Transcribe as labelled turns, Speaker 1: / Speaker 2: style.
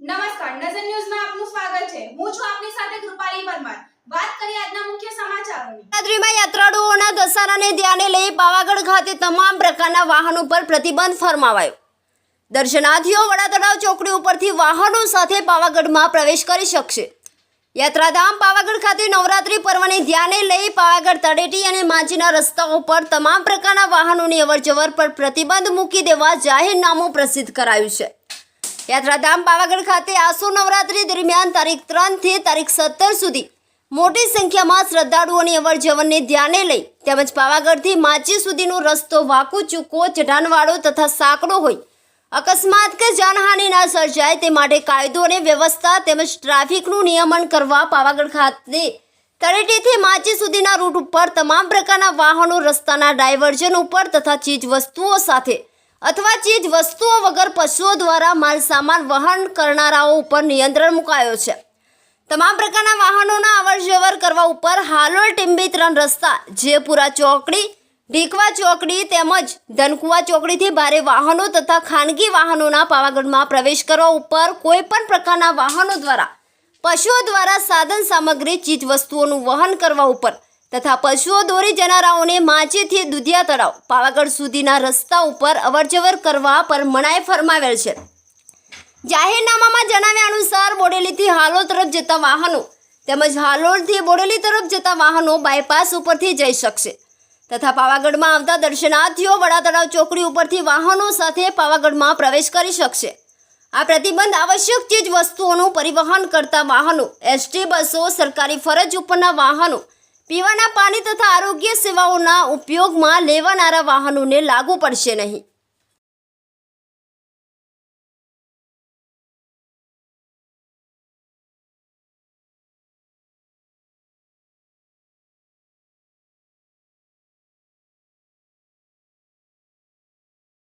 Speaker 1: નમસ્કાર, નજર ન્યૂઝમાં આપનું સ્વાગત છે. હું છું આપની સાથે કૃપાલી પરમાર. વાત કરીએ આજના મુખ્ય સમાચારોની.
Speaker 2: નવરાત્રિમાં યાત્રાળુઓના દશહરાને ધ્યાને લઈ પાવાગઢ ખાતે તમામ પ્રકારના વાહનો પર પ્રતિબંધ ફરમાવાયો. દર્શનાર્થીઓ વડા તળાવ ચોકડી ઉપરથી વાહનો સાથે પાવાગઢમાં પ્રવેશ કરી શકશે. યાત્રાધામ પાવાગઢ ખાતે નવરાત્રિ પર્વને ધ્યાને લઈ પાવાગઢ તળેટી અને માજીના રસ્તાઓ પર તમામ પ્રકારના વાહનોની અવરજવર પર પ્રતિબંધ મૂકી દેવા જાહેરનામું પ્રસિદ્ધ કરાયું છે. યાત્રાધામ પાવાગઢ ખાતે આસો નવરાત્રી દરમિયાન તારીખ ત્રણથી તારીખ સત્તર સુધી મોટી સંખ્યામાં શ્રદ્ધાળુઓની અવર જવરને ધ્યાને લઈ તેમજ પાવાગઢથી માચી સુધીનો રસ્તો વાકુ, ચૂકો, ચઢાણવાળો તથા સાંકડો હોય અકસ્માત કે જાનહાનિ ના સર્જાય તે માટે કાયદો અને વ્યવસ્થા તેમજ ટ્રાફિકનું નિયમન કરવા પાવાગઢ ખાતે તળેટીથી માચી સુધીના રૂટ ઉપર તમામ પ્રકારના વાહનો, રસ્તાના ડાયવર્ઝન ઉપર તથા ચીજ વસ્તુઓ સાથે અથવા ચીજ વસ્તુઓ વગર પશુઓ દ્વારા માલ સામાન વહન કરનારાઓ ઉપર નિયંત્રણ મુકાયો છે. તમામ પ્રકારના વાહનોના અવરજવર કરવા ઉપર હાલોલ ટીંબી ત્રણ રસ્તા, જેપુરા ચોકડી, ઢીકવા ચોકડી તેમજ ધનકુવા ચોકડીથી ભારે વાહનો તથા ખાનગી વાહનોના પાવાગઢમાં પ્રવેશ કરવા ઉપર કોઈ પણ પ્રકારના વાહનો દ્વારા, પશુઓ દ્વારા સાધન સામગ્રી ચીજ વસ્તુઓનું વહન કરવા ઉપર તથા પશુઓ દોરી જનારાઓને માચેથી દુધિયા તળાવ, પાવાગઢ સુધીના રસ્તા ઉપર અવરજવર કરવા પર મનાઈ ફરમાવેલ છે. જાહેરનામામાં જણાવ્યા અનુસાર, બોડેલીથી હાલોલ તરફ જતા વાહનો તેમજ હાલોલથી બોડેલી તરફ જતા વાહનો બાયપાસ ઉપરથી જઈ શકશે. તથા પાવાગઢમાં આવતા દર્શનાર્થીઓ વડા તળાવ ચોકડી ઉપરથી વાહનો સાથે પાવાગઢમાં પ્રવેશ કરી શકશે. આ પ્રતિબંધ આવશ્યક ચીજ વસ્તુઓનું પરિવહન કરતા વાહનો, એસટી બસો, સરકારી ફરજ ઉપરના વાહનો પીવાના પાણી તથા આરોગ્ય સેવાઓના ઉપયોગમાં લેવાનારા વાહનોને લાગુ પડશે નહીં.